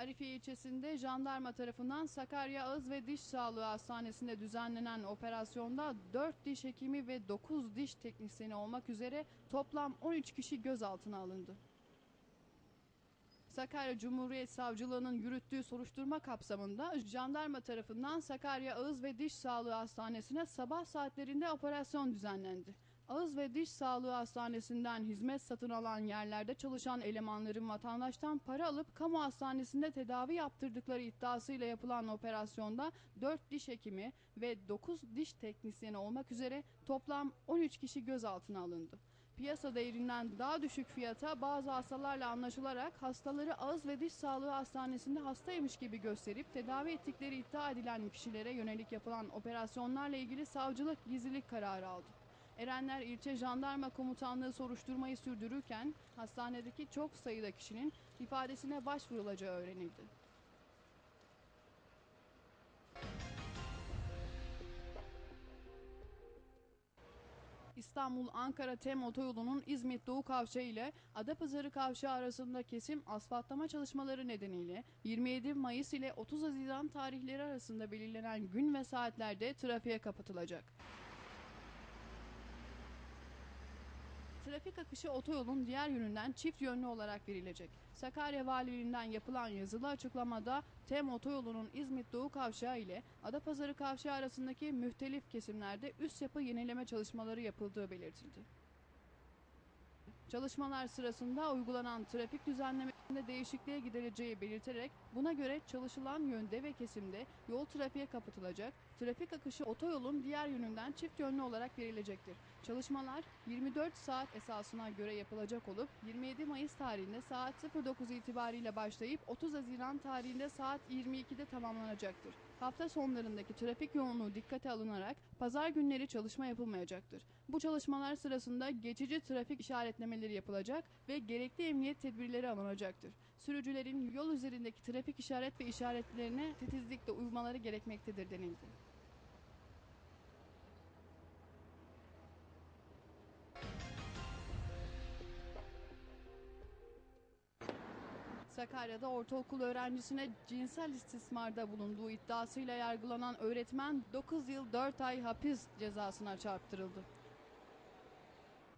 Arifiye ilçesinde jandarma tarafından Sakarya Ağız ve Diş Sağlığı Hastanesi'nde düzenlenen operasyonda 4 diş hekimi ve 9 diş teknisyeni olmak üzere toplam 13 kişi gözaltına alındı. Sakarya Cumhuriyet Savcılığı'nın yürüttüğü soruşturma kapsamında jandarma tarafından Sakarya Ağız ve Diş Sağlığı Hastanesi'ne sabah saatlerinde operasyon düzenlendi. Ağız ve Diş Sağlığı Hastanesi'nden hizmet satın alan yerlerde çalışan elemanların vatandaştan para alıp kamu hastanesinde tedavi yaptırdıkları iddiasıyla yapılan operasyonda 4 diş hekimi ve 9 diş teknisyeni olmak üzere toplam 13 kişi gözaltına alındı. Piyasa değerinden daha düşük fiyata bazı hastalarla anlaşılarak hastaları ağız ve diş sağlığı hastanesinde hastaymış gibi gösterip tedavi ettikleri iddia edilen kişilere yönelik yapılan operasyonlarla ilgili savcılık gizlilik kararı aldı. Erenler İlçe Jandarma Komutanlığı soruşturmayı sürdürürken hastanedeki çok sayıda kişinin ifadesine başvurulacağı öğrenildi. İstanbul-Ankara Tem Otoyolu'nun İzmit Doğu Kavşağı ile Adapazarı Kavşağı arasında kesim asfaltlama çalışmaları nedeniyle 27 Mayıs ile 30 Haziran tarihleri arasında belirlenen gün ve saatlerde trafiğe kapatılacak. Trafik akışı otoyolun diğer yönünden çift yönlü olarak verilecek. Sakarya Valiliğinden yapılan yazılı açıklamada TEM otoyolunun İzmit Doğu Kavşağı ile Adapazarı Kavşağı arasındaki mühtelif kesimlerde üst yapı yenileme çalışmaları yapıldığı belirtildi. Çalışmalar sırasında uygulanan trafik düzenlemesinde değişikliğe gidileceği belirterek buna göre çalışılan yönde ve kesimde yol trafiğe kapatılacak, trafik akışı otoyolun diğer yönünden çift yönlü olarak verilecektir. Çalışmalar 24 saat esasına göre yapılacak olup 27 Mayıs tarihinde saat 09 itibariyle başlayıp 30 Haziran tarihinde saat 22'de tamamlanacaktır. Hafta sonlarındaki trafik yoğunluğu dikkate alınarak pazar günleri çalışma yapılmayacaktır. Bu çalışmalar sırasında geçici trafik işaretlemeleri yapılacak ve gerekli emniyet tedbirleri alınacaktır. Sürücülerin yol üzerindeki trafik işaret ve işaretlerine titizlikle uymaları gerekmektedir denildi. Sakarya'da ortaokul öğrencisine cinsel istismarda bulunduğu iddiasıyla yargılanan öğretmen 9 yıl 4 ay hapis cezasına çarptırıldı.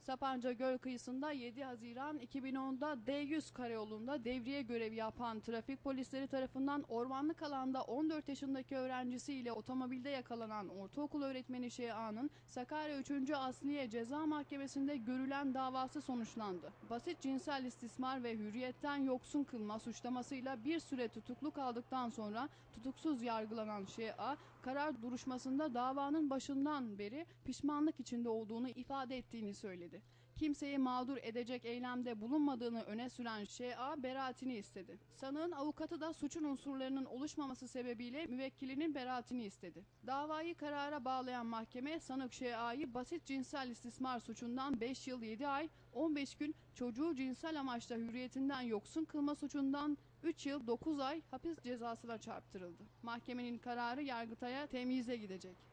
Sapanca Göl kıyısında 7 Haziran 2010'da D100 karayolunda devriye görevi yapan trafik polisleri tarafından ormanlık alanda 14 yaşındaki öğrencisiyle otomobilde yakalanan ortaokul öğretmeni Şea'nın Sakarya 3. Asliye Ceza Mahkemesi'nde görülen davası sonuçlandı. Basit cinsel istismar ve hürriyetten yoksun kılma suçlamasıyla bir süre tutuklu kaldıktan sonra tutuksuz yargılanan Şea, karar duruşmasında davanın başından beri pişmanlık içinde olduğunu ifade ettiğini söyledi. Kimseyi mağdur edecek eylemde bulunmadığını öne süren Şea beraatini istedi. Sanığın avukatı da suçun unsurlarının oluşmaması sebebiyle müvekkilinin beraatini istedi. Davayı karara bağlayan mahkeme sanık Şea'yı basit cinsel istismar suçundan 5 yıl 7 ay 15 gün çocuğu cinsel amaçla hürriyetinden yoksun kılma suçundan 3 yıl 9 ay hapis cezasına çarptırıldı. Mahkemenin kararı Yargıtay'a temyize gidecek.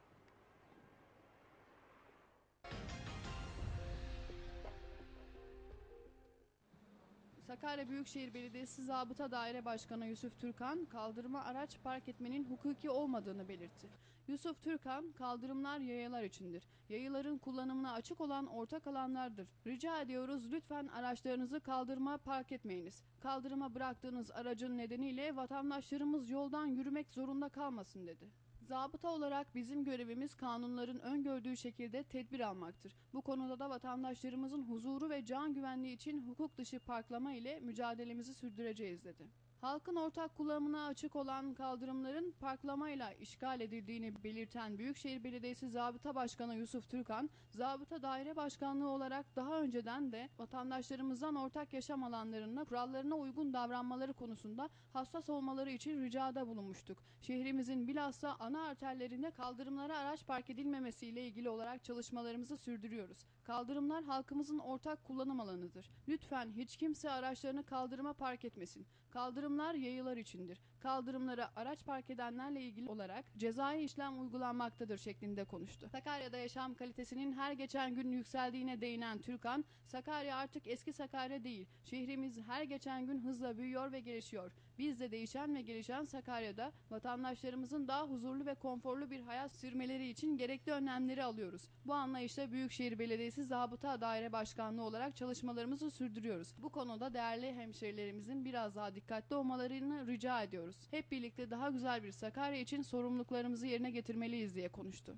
Sakarya Büyükşehir Belediyesi Zabıta Daire Başkanı Yusuf Türkan, kaldırıma araç park etmenin hukuki olmadığını belirtti. Yusuf Türkan, kaldırımlar yayalar içindir. Yayaların kullanımına açık olan ortak alanlardır. Rica ediyoruz lütfen araçlarınızı kaldırıma park etmeyiniz. Kaldırıma bıraktığınız aracın nedeniyle vatandaşlarımız yoldan yürümek zorunda kalmasın dedi. Zabıta olarak bizim görevimiz kanunların öngördüğü şekilde tedbir almaktır. Bu konuda da vatandaşlarımızın huzuru ve can güvenliği için hukuk dışı parklama ile mücadelemizi sürdüreceğiz dedi. Halkın ortak kullanımına açık olan kaldırımların parklamayla işgal edildiğini belirten Büyükşehir Belediyesi Zabıta Başkanı Yusuf Türkan, Zabıta Daire Başkanlığı olarak daha önceden de vatandaşlarımızdan ortak yaşam alanlarına kurallarına uygun davranmaları konusunda hassas olmaları için ricada bulunmuştuk. Şehrimizin bilhassa ana arterlerinde kaldırımlara araç park edilmemesiyle ilgili olarak çalışmalarımızı sürdürüyoruz. Kaldırımlar halkımızın ortak kullanım alanıdır. Lütfen hiç kimse araçlarını kaldırıma park etmesin. Kaldırımlar yayılar içindir. Kaldırımlara araç park edenlerle ilgili olarak cezai işlem uygulanmaktadır şeklinde konuştu. Sakarya'da yaşam kalitesinin her geçen gün yükseldiğine değinen Türkan, Sakarya artık eski Sakarya değil. Şehrimiz her geçen gün hızla büyüyor ve gelişiyor. Biz de değişen ve gelişen Sakarya'da vatandaşlarımızın daha huzurlu ve konforlu bir hayat sürmeleri için gerekli önlemleri alıyoruz. Bu anlayışla Büyükşehir Belediyesi Zabıta Daire Başkanlığı olarak çalışmalarımızı sürdürüyoruz. Bu konuda değerli hemşehrilerimizin biraz daha dikkatli olmalarını rica ediyoruz. Hep birlikte daha güzel bir Sakarya için sorumluluklarımızı yerine getirmeliyiz diye konuştu.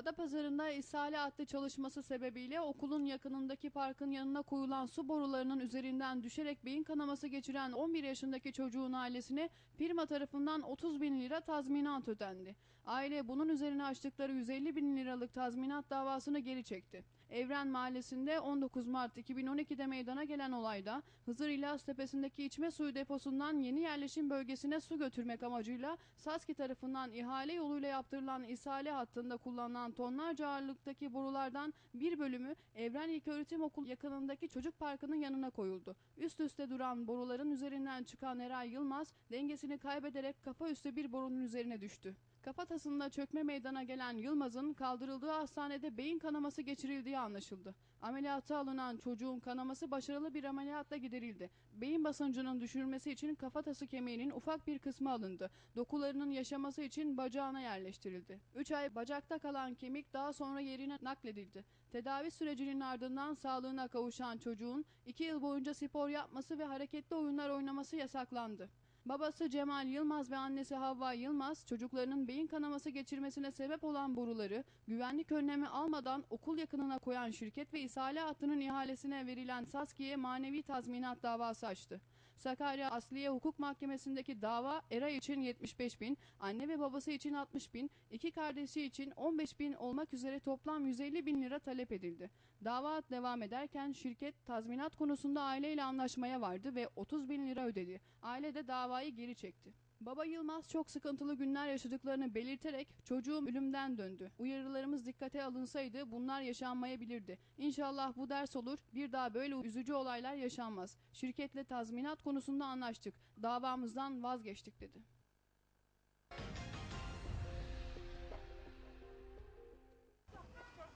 Adapazarı'nda ishale adlı çalışması sebebiyle okulun yakınındaki parkın yanına koyulan su borularının üzerinden düşerek beyin kanaması geçiren 11 yaşındaki çocuğun ailesine firma tarafından 30 bin lira tazminat ödendi. Aile bunun üzerine açtıkları 150 bin liralık tazminat davasını geri çekti. Evren Mahallesi'nde 19 Mart 2012'de meydana gelen olayda Hızır İlyas Tepesi'ndeki içme suyu deposundan yeni yerleşim bölgesine su götürmek amacıyla SASKİ tarafından ihale yoluyla yaptırılan ishale hattında kullanılan tonlarca ağırlıktaki borulardan bir bölümü Evren İlköğretim Okulu yakınındaki çocuk parkının yanına koyuldu. Üst üste duran boruların üzerinden çıkan Eray Yılmaz dengesini kaybederek kafa üstü bir borunun üzerine düştü. Kafatasında çökme meydana gelen Yılmaz'ın kaldırıldığı hastanede beyin kanaması geçirildiği anlaşıldı. Ameliyata alınan çocuğun kanaması başarılı bir ameliyatla giderildi. Beyin basıncının düşürülmesi için kafatası kemiğinin ufak bir kısmı alındı. Dokularının yaşaması için bacağına yerleştirildi. 3 ay bacakta kalan kemik daha sonra yerine nakledildi. Tedavi sürecinin ardından sağlığına kavuşan çocuğun 2 yıl boyunca spor yapması ve hareketli oyunlar oynaması yasaklandı. Babası Cemal Yılmaz ve annesi Havva Yılmaz çocuklarının beyin kanaması geçirmesine sebep olan boruları güvenlik önlemi almadan okul yakınına koyan şirket ve ishale hattının ihalesine verilen Saski'ye manevi tazminat davası açtı. Sakarya Asliye Hukuk Mahkemesi'ndeki dava Eray için 75 bin, anne ve babası için 60 bin, iki kardeşi için 15 bin olmak üzere toplam 150 bin lira talep edildi. Dava devam ederken şirket tazminat konusunda aileyle anlaşmaya vardı ve 30 bin lira ödedi. Aile de davayı geri çekti. Baba Yılmaz çok sıkıntılı günler yaşadıklarını belirterek çocuğum ölümden döndü. Uyarılarımız dikkate alınsaydı bunlar yaşanmayabilirdi. İnşallah bu ders olur bir daha böyle üzücü olaylar yaşanmaz. Şirketle tazminat konusunda anlaştık. Davamızdan vazgeçtik dedi.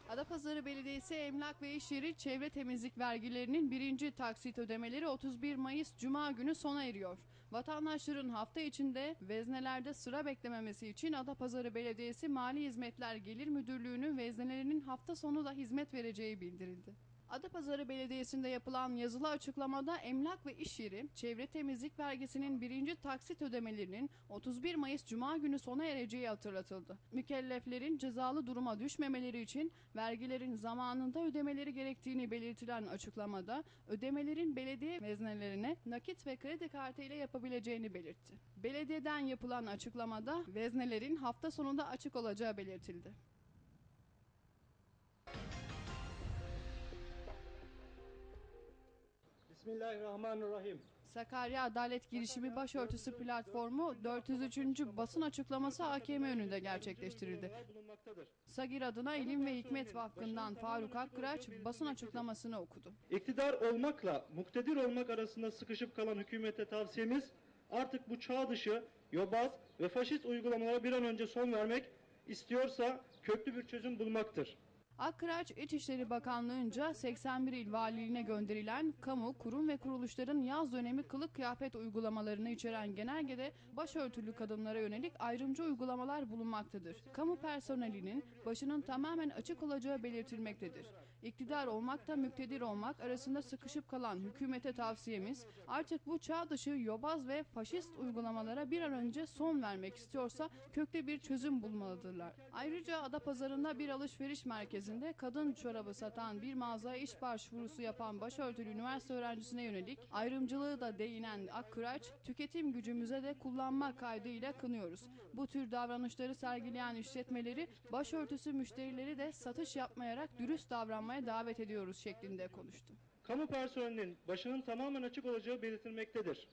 Adapazarı Belediyesi Emlak ve İş Yeri Çevre Temizlik vergilerinin birinci taksit ödemeleri 31 Mayıs Cuma günü sona eriyor. Vatandaşların hafta içinde veznelerde sıra beklememesi için Adapazarı Belediyesi Mali Hizmetler Gelir Müdürlüğü'nün veznelerinin hafta sonu da hizmet vereceği bildirildi. Adapazarı Belediyesi'nde yapılan yazılı açıklamada emlak ve iş yeri çevre temizlik vergisinin birinci taksit ödemelerinin 31 Mayıs Cuma günü sona ereceği hatırlatıldı. Mükelleflerin cezalı duruma düşmemeleri için vergilerin zamanında ödemeleri gerektiğini belirtilen açıklamada ödemelerin belediye veznelerine nakit ve kredi kartı ile yapabileceğini belirtti. Belediyeden yapılan açıklamada veznelerin hafta sonunda açık olacağı belirtildi. Bismillahirrahmanirrahim. Sakarya Adalet Girişimi Başörtüsü Platformu 403. basın açıklaması AKM önünde gerçekleştirildi. Sagir adına İlim ve Hikmet Vakfı'ndan Faruk Akkıraç basın açıklamasını okudu. İktidar olmakla muktedir olmak arasında sıkışıp kalan hükümete tavsiyemiz artık bu çağ dışı, yobaz ve faşist uygulamalara bir an önce son vermek istiyorsa köklü bir çözüm bulmaktır. Akkıraç İçişleri Bakanlığı'nca 81 il valiliğine gönderilen kamu, kurum ve kuruluşların yaz dönemi kılık kıyafet uygulamalarını içeren genelgede başörtülü kadınlara yönelik ayrımcı uygulamalar bulunmaktadır. Kamu personelinin başının tamamen açık olacağı belirtilmektedir. İktidar olmakta müktedir olmak arasında sıkışıp kalan hükümete tavsiyemiz artık bu çağ dışı yobaz ve faşist uygulamalara bir an önce son vermek istiyorsa köklü bir çözüm bulmalıdırlar. Ayrıca Adapazarı'nda bir alışveriş merkezinde kadın çorabı satan bir mağazaya iş başvurusu yapan başörtülü üniversite öğrencisine yönelik ayrımcılığı da değinen Akkıraç, tüketim gücümüze de kullanma kaydıyla kınıyoruz. Bu tür davranışları sergileyen işletmeleri başörtüsü müşterileri de satış yapmayarak dürüst davranmaya davet ediyoruz şeklinde konuştu. Kamu personelinin başının tamamen açık olacağı belirtilmektedir.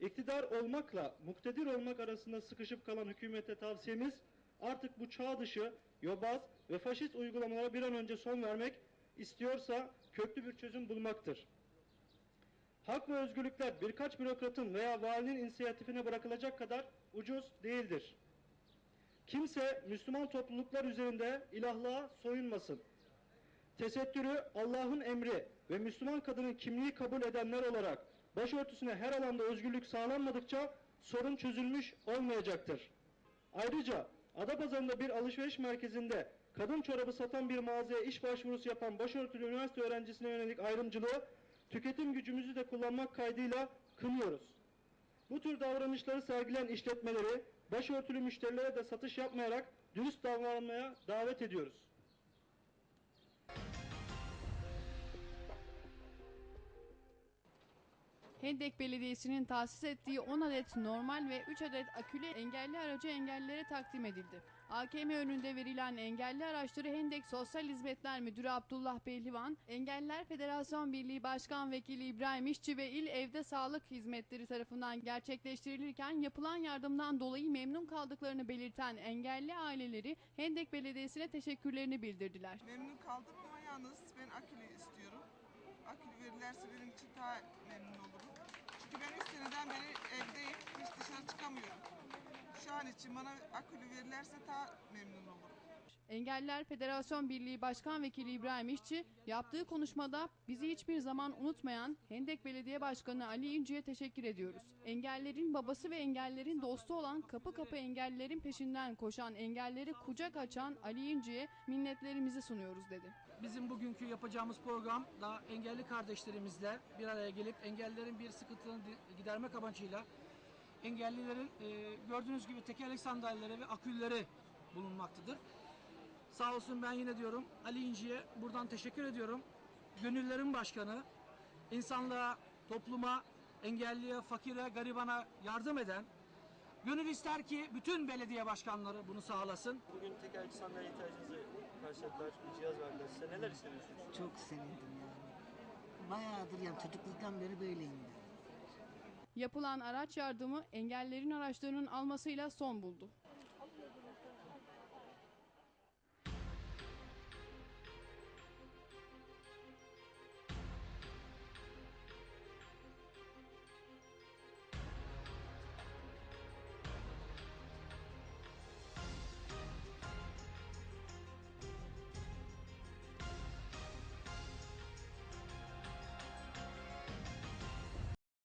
İktidar olmakla muktedir olmak arasında sıkışıp kalan hükümete tavsiyemiz artık bu çağ dışı, yobaz ve faşist uygulamalara bir an önce son vermek istiyorsa köklü bir çözüm bulmaktır. Hak ve özgürlükler birkaç bürokratın veya valinin inisiyatifine bırakılacak kadar ucuz değildir. Kimse Müslüman topluluklar üzerinde ilahlığa soyunmasın. tesettürü Allah'ın emri ve Müslüman kadının kimliği kabul edenler olarak başörtüsüne her alanda özgürlük sağlanmadıkça sorun çözülmüş olmayacaktır. Ayrıca Adapazarı'nda bir alışveriş merkezinde kadın çorabı satan bir mağazaya iş başvurusu yapan başörtülü üniversite öğrencisine yönelik ayrımcılığı tüketim gücümüzü de kullanmak kaydıyla kınıyoruz. Bu tür davranışları sergilen işletmeleri başörtülü müşterilere de satış yapmayarak dürüst davranmaya davet ediyoruz. Hendek Belediyesi'nin tahsis ettiği 10 adet normal ve 3 adet akülü engelli aracı engellilere takdim edildi. AKM önünde verilen engelli araçları Hendek Sosyal Hizmetler Müdürü Abdullah Pehlivan, Engelliler Federasyon Birliği Başkan Vekili İbrahim İşçi ve İl Evde Sağlık Hizmetleri tarafından gerçekleştirilirken yapılan yardımdan dolayı memnun kaldıklarını belirten engelli aileleri Hendek Belediyesi'ne teşekkürlerini bildirdiler. Memnun kaldım ama yalnız ben akülü istiyorum. Akülü verirlerse benim için daha memnun olurum. Çünkü ben 3 seneden beri evdeyim, hiç dışarı çıkamıyorum. Şu an için bana akülü verirlerse daha memnun olurum. Engelliler Federasyon Birliği Başkan Vekili İbrahim İşçi yaptığı konuşmada bizi hiçbir zaman unutmayan Hendek Belediye Başkanı Ali İnci'ye teşekkür ediyoruz. Engellerin babası ve engellerin dostu olan kapı kapı engellilerin peşinden koşan engelleri kucak açan Ali İnci'ye minnetlerimizi sunuyoruz dedi. Bizim bugünkü yapacağımız program da engelli kardeşlerimizle bir araya gelip engellilerin bir sıkıntını di- gidermek amacıyla engellilerin e, gördüğünüz gibi tekerlek sandalyeleri ve akülleri bulunmaktadır. Sağ olsun ben yine diyorum Ali İnci'ye buradan teşekkür ediyorum. Gönüllerin başkanı, insanlığa, topluma, engelliye, fakire, garibana yardım eden, gönül ister ki bütün belediye başkanları bunu sağlasın. Bugün tekerlekli sandalye ihtiyacınızı karşıladılar, bir cihaz verdiler. Size neler hissediyorsunuz? Çok sevindim yani. Bayağıdır yani çocukluktan beri böyleyim ben. Yapılan araç yardımı engellerin araçlarının almasıyla son buldu.